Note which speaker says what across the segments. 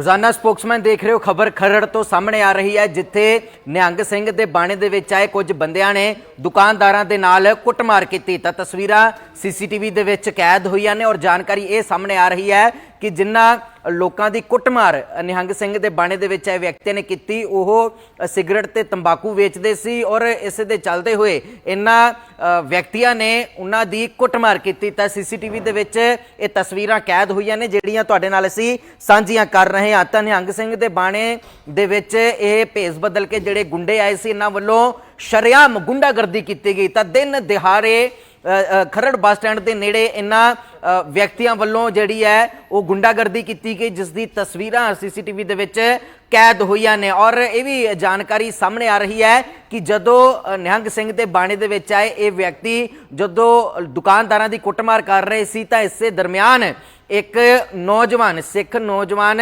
Speaker 1: ਰੋਜ਼ਾਨਾ ਸਪੋਕਸਮੈਨ ਦੇਖ ਰਹੇ ਹੋ ਖਬਰ ਖਰੜ ਤੋਂ ਸਾਹਮਣੇ ਆ ਰਹੀ ਹੈ, ਜਿੱਥੇ ਨਿਹੰਗ ਸਿੰਘ ਦੇ ਬਾਣੇ ਦੇ ਵਿੱਚ ਆਏ ਕੁਝ ਬੰਦਿਆਂ ਨੇ ਦੁਕਾਨਦਾਰਾਂ ਦੇ ਨਾਲ ਕੁੱਟਮਾਰ ਕੀਤੀ। ਤਾਂ ਤਸਵੀਰਾਂ ਸੀਸੀਟੀਵੀ ਦੇ ਵਿੱਚ ਕੈਦ ਹੋਈਆਂ ਨੇ ਔਰ ਜਾਣਕਾਰੀ ਇਹ ਸਾਹਮਣੇ ਆ ਰਹੀ ਹੈ ਕਿ ਜਿਨ੍ਹਾਂ ਲੋਕਾਂ ਦੀ ਕੁੱਟਮਾਰ। ਨਿਹੰਗ ਸਿੰਘ ਦੇ ਬਾਣੇ ਦੇ ਵਿੱਚ ਇਹ ਵਿਅਕਤੀ ਨੇ ਕੀਤੀ, ਉਹ ਸਿਗਰਟ ਤੇ ਤੰਬਾਕੂ ਵੇਚਦੇ ਸੀ ਔਰ ਇਸ ਦੇ ਚੱਲਦੇ ਹੋਏ ਇਹਨਾਂ ਵਿਅਕਤੀਆਂ ਨੇ ਉਹਨਾਂ ਦੀ ਕੁੱਟਮਾਰ ਕੀਤੀ। ਤਾਂ ਸੀਸੀਟੀਵੀ ਦੇ ਵਿੱਚ ਇਹ ਤਸਵੀਰਾਂ ਕੈਦ ਹੋਈਆਂ ਨੇ, ਜਿਹੜੀਆਂ ਤੁਹਾਡੇ ਨਾਲ ਅਸੀਂ ਸਾਂਝੀਆਂ ਕਰ ਰਹੇ ਹਾਂ। ਤਾਂ ਨਿਹੰਗ ਸਿੰਘ ਦੇ ਬਾਣੇ ਦੇ ਵਿੱਚ ਇਹ ਭੇਸ ਬਦਲ ਕੇ ਜਿਹੜੇ ਗੁੰਡੇ ਆਏ ਸੀ, ਇਹਨਾਂ ਵੱਲੋਂ ਸ਼ਰੇਆਮ ਗੁੰਡਾਗਰਦੀ ਕੀਤੀ ਗਈ। ਤਾਂ ਦਿਨ ਦਿਹਾੜੇ ਖਰੜ ਬੱਸ ਸਟੈਂਡ ਦੇ ਨੇੜੇ ਇਹਨਾਂ ਵਿਅਕਤੀਆਂ ਵੱਲੋਂ ਜਿਹੜੀ ਹੈ, ਉਹ ਗੁੰਡਾਗਰਦੀ ਕੀਤੀ ਗਈ ਜਿਸ ਦੀ ਤਸਵੀਰਾਂ ਸੀਸੀਟੀਵੀ ਦੇ ਵਿੱਚ ਕੈਦ ਹੋਈਆਂ ਨੇ। ਔਰ ਇਹ ਵੀ ਜਾਣਕਾਰੀ ਸਾਹਮਣੇ ਆ ਰਹੀ ਹੈ ਕਿ ਜਦੋਂ ਨਿਹੰਗ ਸਿੰਘ ਦੇ ਬਾਣੇ ਦੇ ਵਿੱਚ ਆਏ, ਇਹ ਵਿਅਕਤੀ ਜਦੋਂ ਦੁਕਾਨਦਾਰਾਂ ਦੀ ਕੁੱਟਮਾਰ ਕਰ ਰਹੇ ਸੀ, ਤਾਂ ਇਸੇ ਦਰਮਿਆਨ ਇੱਕ ਨੌਜਵਾਨ, ਸਿੱਖ ਨੌਜਵਾਨ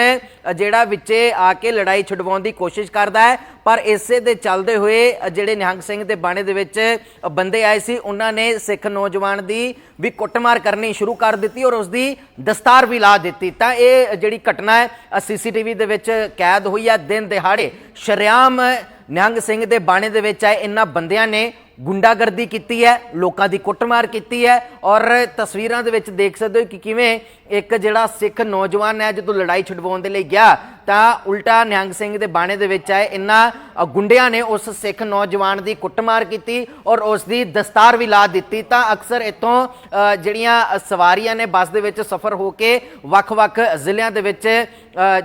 Speaker 1: ਜਿਹੜਾ ਵਿੱਚੇ ਆ ਕੇ ਲੜਾਈ ਛੁਡਵਾਉਣ ਦੀ ਕੋਸ਼ਿਸ਼ ਕਰਦਾ ਹੈ, ਪਰ ਇਸੇ ਦੇ ਚੱਲਦੇ ਹੋਏ ਜਿਹੜੇ ਨਿਹੰਗ ਸਿੰਘ ਦੇ ਬਾਣੇ ਦੇ ਵਿੱਚ ਬੰਦੇ ਆਏ ਸੀ, ਉਹਨਾਂ ਨੇ ਸਿੱਖ ਨੌਜਵਾਨ ਦੀ ਵੀ ਕੁੱਟਮਾਰ ਕਰਨੀ ਸ਼ੁਰੂ ਕਰ ਦਿੱਤੀ ਔਰ ਉਸ ਦੀ ਦਸਤਾਰ ਵੀ ਲਾ ਦਿੱਤੀ। ਤਾਂ ਇਹ ਜਿਹੜੀ ਘਟਨਾ ਹੈ ਸੀਸੀਟੀਵੀ ਦੇ ਵਿੱਚ ਕੈਦ ਹੋਈ ਹੈ ਦਿਨ ਦਿਹਾੜੇ। ਸ਼ਰੇਆਮ ਨਿਹੰਗ ਸਿੰਘ ਦੇ ਬਾਣੇ ਦੇ ਵਿੱਚ ਆਏ ਇਹਨਾਂ ਬੰਦਿਆਂ ਨੇ ਗੁੰਡਾਗਰਦੀ ਕੀਤੀ ਹੈ, ਲੋਕਾਂ ਦੀ ਕੁੱਟਮਾਰ ਕੀਤੀ ਹੈ ਔਰ ਤਸਵੀਰਾਂ ਦੇ ਵਿੱਚ ਦੇਖ ਸਕਦੇ ਹੋ ਕਿ ਕਿਵੇਂ ਇੱਕ ਜਿਹੜਾ ਸਿੱਖ ਨੌਜਵਾਨ ਹੈ ਜਦੋਂ ਲੜਾਈ ਛੁਡਵਾਉਣ ਦੇ ਲਈ ਗਿਆ, ਤਾਂ ਉਲਟਾ ਨਿਹੰਗ ਸਿੰਘ ਦੇ ਬਾਣੇ ਦੇ ਵਿੱਚ ਆਏ ਇਹਨਾਂ ਗੁੰਡਿਆਂ ਨੇ ਉਸ ਸਿੱਖ ਨੌਜਵਾਨ ਦੀ ਕੁੱਟਮਾਰ ਕੀਤੀ ਔਰ ਉਸ ਦੀ ਦਸਤਾਰ ਵੀ ਲਾ ਦਿੱਤੀ। ਤਾਂ ਅਕਸਰ ਇੱਥੋਂ ਜਿਹੜੀਆਂ ਸਵਾਰੀਆਂ ਨੇ ਬੱਸ ਦੇ ਵਿੱਚ ਸਫ਼ਰ ਹੋ ਕੇ ਵੱਖ-ਵੱਖ ਜ਼ਿਲ੍ਹਿਆਂ ਦੇ ਵਿੱਚ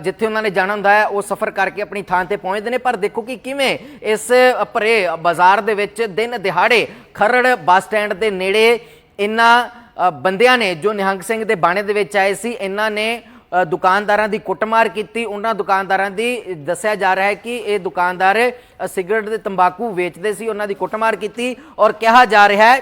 Speaker 1: ਜਿੱਥੇ ਉਹਨਾਂ ਨੇ ਜਾਣਾ ਹੁੰਦਾ ਹੈ, ਉਹ ਸਫ਼ਰ ਕਰਕੇ ਆਪਣੀ ਥਾਂ ਤੇ ਪਹੁੰਚਦੇ ਨੇ। ਪਰ ਦੇਖੋ ਕਿ ਕਿਵੇਂ ਇਸ ਭਰੇ ਬਾਜ਼ਾਰ ਦੇ ਵਿੱਚ ਦਿਨ ਦਿਹਾੜੇ ਖਰੜ ਬੱਸ ਸਟੈਂਡ ਦੇ ਨੇੜੇ ਇਹਨਾਂ ਬੰਦਿਆਂ ਨੇ, ਜੋ ਨਿਹੰਗ ਸਿੰਘ ਦੇ ਬਾਣੇ ਦੇ ਵਿੱਚ ਆਏ ਸੀ ਇਹਨਾਂ ਨੇ ਦੁਕਾਨਦਾਰਾਂ ਦੀ ਕੁੱਟਮਾਰ ਕੀਤੀ। ਉਹਨਾਂ ਦੁਕਾਨਦਾਰਾਂ ਦੀ ਦੱਸਿਆ ਜਾ ਰਿਹਾ ਹੈ ਕਿ ਇਹ ਦੁਕਾਨਦਾਰ ਸਿਗਰਟ ਤੇ ਤੰਬਾਕੂ ਵੇਚਦੇ ਸੀ, ਉਹਨਾਂ ਦੀ ਕੁੱਟਮਾਰ ਕੀਤੀ ਔਰ ਕਿਹਾ ਜਾ ਰਿਹਾ ਹੈ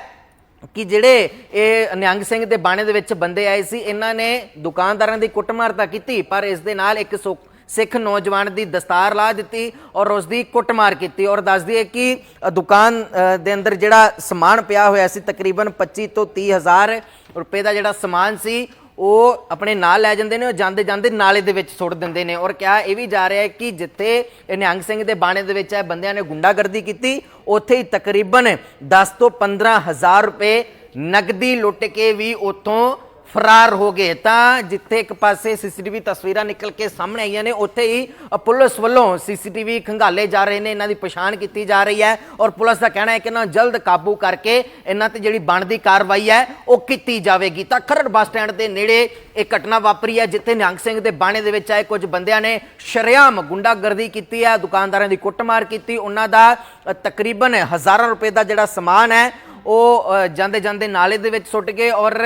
Speaker 1: ਕਿ ਜਿਹੜੇ ਇਹ ਨਿਹੰਗ ਸਿੰਘ ਦੇ ਬਾਣੇ ਦੇ ਵਿੱਚ ਬੰਦੇ ਆਏ ਸੀ, ਇਹਨਾਂ ਨੇ ਦੁਕਾਨਦਾਰਾਂ ਦੀ ਕੁੱਟਮਾਰ ਤਾਂ ਕੀਤੀ, ਪਰ ਇਸ ਦੇ ਨਾਲ ਇੱਕ ਸੁ- ਸਿੱਖ ਨੌਜਵਾਨ ਦੀ ਦਸਤਾਰ ਲਾ ਦਿੱਤੀ ਔਰ ਉਸ ਦੀ ਕੁੱਟਮਾਰ ਕੀਤੀ ਔਰ ਦੱਸ ਦਈਏ ਕਿ ਦੁਕਾਨ ਦੇ ਅੰਦਰ ਜਿਹੜਾ ਸਮਾਨ ਪਿਆ ਹੋਇਆ ਸੀ ਤਕਰੀਬਨ 25 ਤੋਂ 30 ਹਜ਼ਾਰ ਰੁਪਏ ਦਾ ਜਿਹੜਾ ਸਮਾਨ ਸੀ ਉਹ ਆਪਣੇ ਨਾਲ ਲੈ ਜਾਂਦੇ ਨੇ, ਉਹ ਜਾਂਦੇ ਜਾਂਦੇ ਨਾਲੇ ਦੇ ਵਿੱਚ ਸੁੱਟ ਦਿੰਦੇ ਨੇ। ਔਰ ਕਿਹਾ ਇਹ ਵੀ ਜਾ ਰਿਹਾ ਹੈ ਕਿ ਜਿੱਥੇ ਨਿਹੰਗ ਸਿੰਘ ਦੇ ਬਾਣੇ ਦੇ ਵਿੱਚ ਇਹ ਬੰਦਿਆਂ ਨੇ ਗੁੰਡਾਗਰਦੀ ਕੀਤੀ, ਉੱਥੇ ਹੀ ਤਕਰੀਬਨ 10 ਤੋਂ 15 ਹਜ਼ਾਰ ਰੁਪਏ ਨਗਦੀ ਲੁੱਟ ਕੇ ਵੀ ਉੱਥੋਂ ਫਰਾਰ ਹੋ ਗਏ। ਤਾਂ ਜਿੱਥੇ ਇੱਕ ਪਾਸੇ ਸੀਸੀਟੀਵੀ ਤਸਵੀਰਾਂ ਨਿਕਲ ਕੇ ਸਾਹਮਣੇ ਆਈਆਂ ਨੇ, ਉੱਥੇ ਹੀ ਪੁਲਿਸ ਵੱਲੋਂ ਸੀਸੀਟੀਵੀ ਖੰਗਾਲੇ ਜਾ ਰਹੇ ਨੇ, ਇਹਨਾਂ ਦੀ ਪਛਾਣ ਕੀਤੀ ਜਾ ਰਹੀ ਹੈ ਔਰ ਪੁਲਿਸ ਦਾ ਕਹਿਣਾ ਹੈ ਕਿ ਇਹਨਾਂ ਨੂੰ ਜਲਦ ਕਾਬੂ ਕਰਕੇ ਇਹਨਾਂ ਤੇ ਜਿਹੜੀ ਬਣਦੀ ਕਾਰਵਾਈ ਹੈ, ਉਹ ਕੀਤੀ ਜਾਵੇਗੀ। ਤਾਂ ਖਰੜ ਬੱਸ ਸਟੈਂਡ ਦੇ ਨੇੜੇ ਇਹ ਘਟਨਾ ਵਾਪਰੀ ਹੈ, ਜਿੱਥੇ ਨਿਹੰਗ ਸਿੰਘ ਦੇ ਬਾਣੇ ਦੇ ਵਿੱਚ ਆਏ ਕੁਝ ਬੰਦਿਆਂ ਨੇ ਸ਼ਰੇਆਮ ਗੁੰਡਾਗਰਦੀ ਕੀਤੀ ਹੈ, ਦੁਕਾਨਦਾਰਾਂ ਦੀ ਕੁੱਟਮਾਰ ਕੀਤੀ। ਉਹਨਾਂ ਦਾ ਤਕਰੀਬਨ ਹਜ਼ਾਰਾਂ ਰੁਪਏ ਦਾ ਜਿਹੜਾ ਸਮਾਨ ਹੈ ਉਹ ਜਾਂਦੇ ਜਾਂਦੇ ਨਾਲੇ ਦੇ ਵਿੱਚ ਸੁੱਟ ਗਏ ਔਰ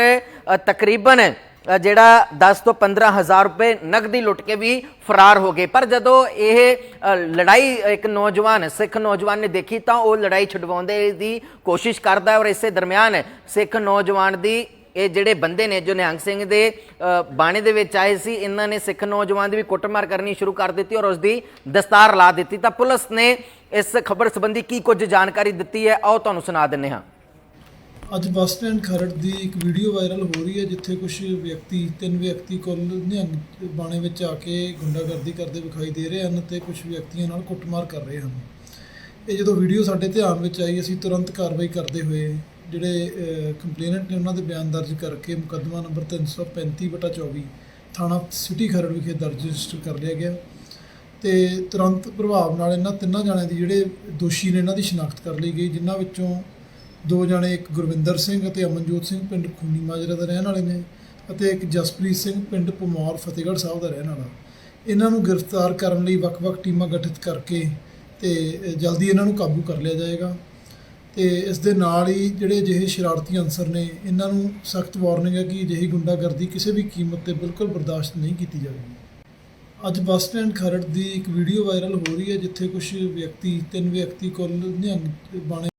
Speaker 1: ਤਕਰੀਬਨ ਜਿਹੜਾ 10 ਤੋਂ 15 ਹਜ਼ਾਰ ਰੁਪਏ ਨਗਦੀ ਲੁੱਟ ਕੇ ਵੀ ਫਰਾਰ ਹੋ ਗਏ। ਪਰ ਜਦੋਂ ਇਹ ਲੜਾਈ, ਇੱਕ ਨੌਜਵਾਨ, ਸਿੱਖ ਨੌਜਵਾਨ ਨੇ ਦੇਖੀ ਤਾਂ ਉਹ ਲੜਾਈ ਛੁਡਵਾਉਂਦੇ ਦੀ ਕੋਸ਼ਿਸ਼ ਕਰਦਾ ਔਰ ਇਸੇ ਦਰਮਿਆਨ ਸਿੱਖ ਨੌਜਵਾਨ ਦੀ ਇਹ ਜਿਹੜੇ ਬੰਦੇ ਨੇ, ਜੋ ਨਿਹੰਗ ਸਿੰਘ ਦੇ ਬਾਣੇ ਦੇ ਵਿੱਚ ਆਏ ਸੀ, ਇਹਨਾਂ ਨੇ ਸਿੱਖ ਨੌਜਵਾਨ ਦੀ ਵੀ ਕੁੱਟਮਾਰ ਕਰਨੀ ਸ਼ੁਰੂ ਕਰ ਦਿੱਤੀ ਔਰ ਉਸ ਦੀ ਦਸਤਾਰ ਲਾ ਦਿੱਤੀ। ਤਾਂ ਪੁਲਿਸ ਨੇ ਇਸ ਖਬਰ ਸੰਬੰਧੀ ਕੀ ਕੁਝ ਜਾਣਕਾਰੀ ਦਿੱਤੀ ਹੈ? ਆਓ ਤੁਹਾਨੂੰ ਸੁਣਾ ਦਿੰਨੇ ਹਾਂ।
Speaker 2: ਅੱਜ ਬੱਸ ਸਟੈਂਡ ਖਰੜ ਦੀ ਇੱਕ ਵੀਡੀਓ ਵਾਇਰਲ ਹੋ ਰਹੀ ਹੈ, ਜਿੱਥੇ ਕੁਝ ਵਿਅਕਤੀ, ਤਿੰਨ ਵਿਅਕਤੀ ਕੋਲ ਨਿਹੰਗ ਬਾਣੇ ਵਿੱਚ ਆ ਕੇ ਗੁੰਡਾਗਰਦੀ ਕਰਦੇ ਵਿਖਾਈ ਦੇ ਰਹੇ ਹਨ ਤੇ ਕੁਝ ਵਿਅਕਤੀਆਂ ਨਾਲ ਕੁੱਟਮਾਰ ਕਰ ਰਹੇ ਹਨ। ਇਹ ਜਦੋਂ ਵੀਡੀਓ ਸਾਡੇ ਧਿਆਨ ਵਿੱਚ ਆਈ, ਅਸੀਂ ਤੁਰੰਤ ਕਾਰਵਾਈ ਕਰਦੇ ਹੋਏ, ਜਿਹੜੇ ਕੰਪਲੇਨੈਂਟ ਨੇ ਉਹਨਾਂ ਦੇ ਬਿਆਨ ਦਰਜ ਕਰਕੇ ਮੁਕੱਦਮਾ ਨੰਬਰ 335/24 ਥਾਣਾ ਸਿਟੀ ਖਰੜ ਵਿਖੇ ਦਰਜ ਰਜਿਸਟਰ ਕਰ ਲਿਆ ਗਿਆ। ਤੇ ਤੁਰੰਤ ਪ੍ਰਭਾਵ ਨਾਲ ਇਹਨਾਂ ਤਿੰਨਾਂ ਜਣਿਆਂ ਦੀ ਜਿਹੜੇ ਦੋਸ਼ੀ ਨੇ, ਇਹਨਾਂ ਦੀ ਸ਼ਨਾਖਤ ਕਰ ਲਈ ਗਈ, ਜਿਨ੍ਹਾਂ ਵਿੱਚੋਂ ਦੋ ਜਣੇ, ਇੱਕ ਗੁਰਵਿੰਦਰ ਸਿੰਘ ਅਤੇ ਅਮਨਜੋਤ ਸਿੰਘ ਪਿੰਡ ਖੂਨੀ ਮਾਜਰਾ ਦਾ ਰਹਿਣ ਵਾਲੇ ਨੇ ਅਤੇ ਇੱਕ ਜਸਪ੍ਰੀਤ ਸਿੰਘ ਪਿੰਡ ਪਮੌਰ ਫਤਿਹਗੜ੍ਹ ਸਾਹਿਬ ਦਾ ਰਹਿਣ ਵਾਲਾ। ਇਹਨਾਂ ਨੂੰ ਗ੍ਰਿਫਤਾਰ ਕਰਨ ਲਈ ਵੱਖ-ਵੱਖ ਟੀਮਾਂ ਗਠਿਤ ਕਰਕੇ ਤੇ ਜਲਦੀ ਇਹਨਾਂ ਨੂੰ ਕਾਬੂ ਕਰ ਲਿਆ ਜਾਏਗਾ ਤੇ ਇਸ ਦੇ ਨਾਲ ਹੀ ਜਿਹੜੇ ਅਜਿਹੇ ਸ਼ਰਾਰਤੀ ਅਨਸਰ ਨੇ, ਇਹਨਾਂ ਨੂੰ ਸਖਤ ਵਾਰਨਿੰਗ ਹੈ ਕਿ ਅਜਿਹੀ ਗੁੰਡਾਗਰਦੀ ਕਿਸੇ ਵੀ ਕੀਮਤ ਤੇ ਬਿਲਕੁਲ ਬਰਦਾਸ਼ਤ ਨਹੀਂ ਕੀਤੀ ਜਾਵੇਗੀ। ਅੱਜ ਬੱਸ ਸਟੈਂਡ ਖਰੜ ਦੀ ਇੱਕ ਵੀਡੀਓ ਵਾਇਰਲ ਹੋ ਰਹੀ ਹੈ, ਜਿੱਥੇ ਕੁਝ ਵਿਅਕਤੀ, ਤਿੰਨ ਵਿਅਕਤੀ ਕੋਲ ਨਿਹੰਗ ਬਾਣੇ